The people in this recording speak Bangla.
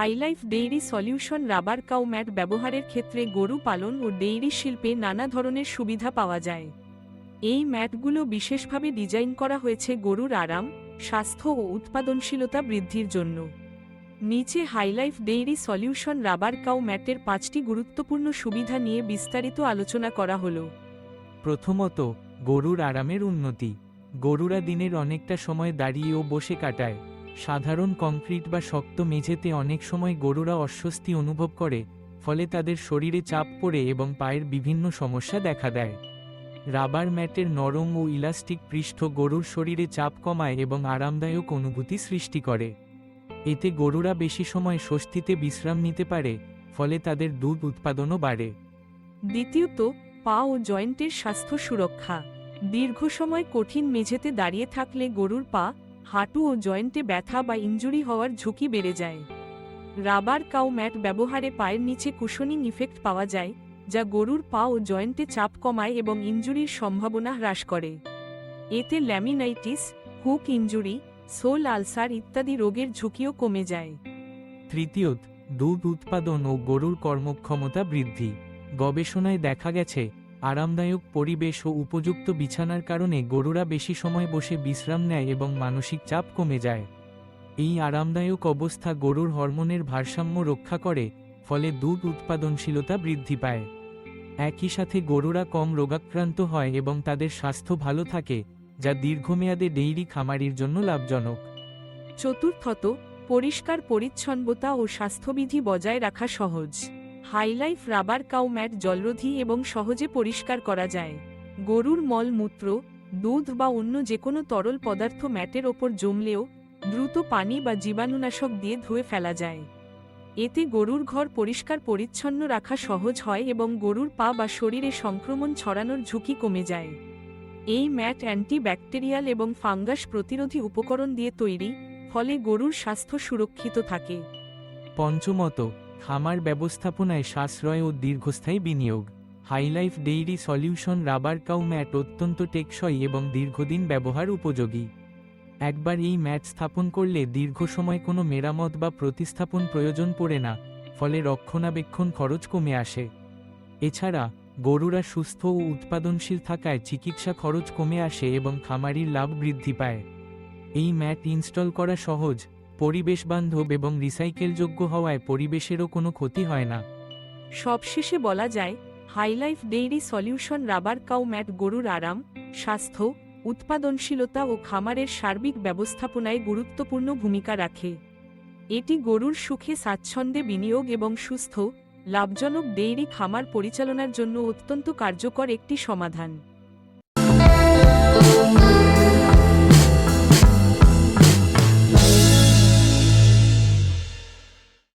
Hilife dairy solution rubber cow mat ব্যবহারের ক্ষেত্রে গরু পালন ও ডেইরি শিল্পে নানা ধরনের সুবিধা পাওয়া যায়। এই ম্যাটগুলো বিশেষভাবে ডিজাইন করা হয়েছে গরুর আরাম, স্বাস্থ্য ও উৎপাদনশীলতা বৃদ্ধির জন্য। নিচে Hilife dairy solution rubber cow ম্যাটের পাঁচটি গুরুত্বপূর্ণ সুবিধা নিয়ে বিস্তারিত আলোচনা করা হলো। প্রথমত, গরুর আরামের উন্নতি। গরুরা দিনের অনেকটা সময় দাঁড়িয়ে ও বসে কাটায়। সাধারণ কংক্রিট বা শক্ত মেঝেতে অনেক সময় গরুরা অস্বস্তি অনুভব করে, ফলে তাদের শরীরে চাপ পড়ে এবং পায়ের বিভিন্ন সমস্যা দেখা দেয়। রাবার ম্যাটের নরম ও ইলাস্টিক পৃষ্ঠ গরুর শরীরে চাপ কমায় এবং আরামদায়ক অনুভূতি সৃষ্টি করে। এতে গরুরা বেশি সময় স্বস্তিতে বিশ্রাম নিতে পারে, ফলে তাদের দুধ উৎপাদনও বাড়ে। দ্বিতীয়ত, পা ও জয়েন্টের স্বাস্থ্য সুরক্ষা। দীর্ঘ সময় কঠিন মেঝেতে দাঁড়িয়ে থাকলে গরুর পা হাঁটু ও জয়েন্টে ব্যথা বা ইনজুরি হওয়ার ঝুঁকি বেড়ে যায়। রাবার কাউ ম্যাট ব্যবহারে পায়ের নিচে কুশনিং ইফেক্ট পাওয়া যায়, যা গরুর পা ও জয়েন্টে চাপ কমায় এবং ইনজুরির সম্ভাবনা হ্রাস করে। এতে laminitis, hoof injury, sole ulcer ইত্যাদি রোগের ঝুঁকিও কমে যায়। তৃতীয়ত, দুধ উৎপাদন ও গরুর কর্মক্ষমতা বৃদ্ধি। গবেষণায় দেখা গেছে আরামদায়ক পরিবেশ ও উপযুক্ত বিছানার কারণে গরুরা বেশি সময় বসে বিশ্রাম নেয় এবং মানসিক চাপ কমে যায়। এই আরামদায়ক অবস্থা গরুর হরমোনের ভারসাম্য রক্ষা করে, ফলে দুধ উৎপাদনশীলতা বৃদ্ধি পায়। একই সাথে গরুরা কম রোগাক্রান্ত হয় এবং তাদের স্বাস্থ্য ভালো থাকে, যা দীর্ঘমেয়াদে ডেইরি খামারির জন্য লাভজনক। চতুর্থত, পরিষ্কার পরিচ্ছন্নতা ও স্বাস্থ্যবিধি বজায় রাখা সহজ। হাইলাইফ রাবার কাউ ম্যাট জলরোধী এবং সহজে পরিষ্কার করা যায়। গরুর মলমূত্র দুধ বা অন্য যে কোনো তরল পদার্থ ম্যাটের ওপর জমলেও দ্রুত পানি বা জীবাণুনাশক দিয়ে ধুয়ে ফেলা যায়। এতে গরুর ঘর পরিষ্কার পরিচ্ছন্ন রাখা সহজ হয় এবং গরুর পা বা শরীরে সংক্রমণ ছড়ানোর ঝুঁকি কমে যায়। এই ম্যাট অ্যান্টিব্যাকটেরিয়াল এবং ফাঙ্গাস প্রতিরোধী উপকরণ দিয়ে তৈরি, ফলে গরুর স্বাস্থ্য সুরক্ষিত থাকে। পঞ্চমত খামার ব্যবস্থাপনায় সাশ্রয় ও দীর্ঘস্থায়ী বিনিয়োগ। Hilife dairy solution rubber cow mat অত্যন্ত টেকসই এবং দীর্ঘদিন ব্যবহার উপযোগী। একবার এই ম্যাট স্থাপন করলে দীর্ঘ সময় কোনো মেরামত বা প্রতিস্থাপন প্রয়োজন পড়ে না, ফলে রক্ষণাবেক্ষণ খরচ কমে আসে। এছাড়া, গরুরা সুস্থ ও উৎপাদনশীল থাকায় চিকিৎসা খরচ কমে আসে এবং খামারির লাভ বৃদ্ধি পায়। এই ম্যাট ইনস্টল করা সহজ পরিবেশ বান্ধব এবং রিসাইকেলযোগ্য হওয়ায় পরিবেশেরও কোনো ক্ষতি হয় না। সবশেষে বলা যায়, Hilife dairy solution rubber cow mat গরুর আরাম, স্বাস্থ্য, উৎপাদনশীলতা ও খামারের সার্বিক ব্যবস্থাপনায় গুরুত্বপূর্ণ ভূমিকা রাখে। এটি গরুর সুখে স্বাচ্ছন্দ্যে বিনিয়োগ এবং সুস্থ, লাভজনক ডেইরি খামার পরিচালনার জন্য অত্যন্ত কার্যকর একটি সমাধান।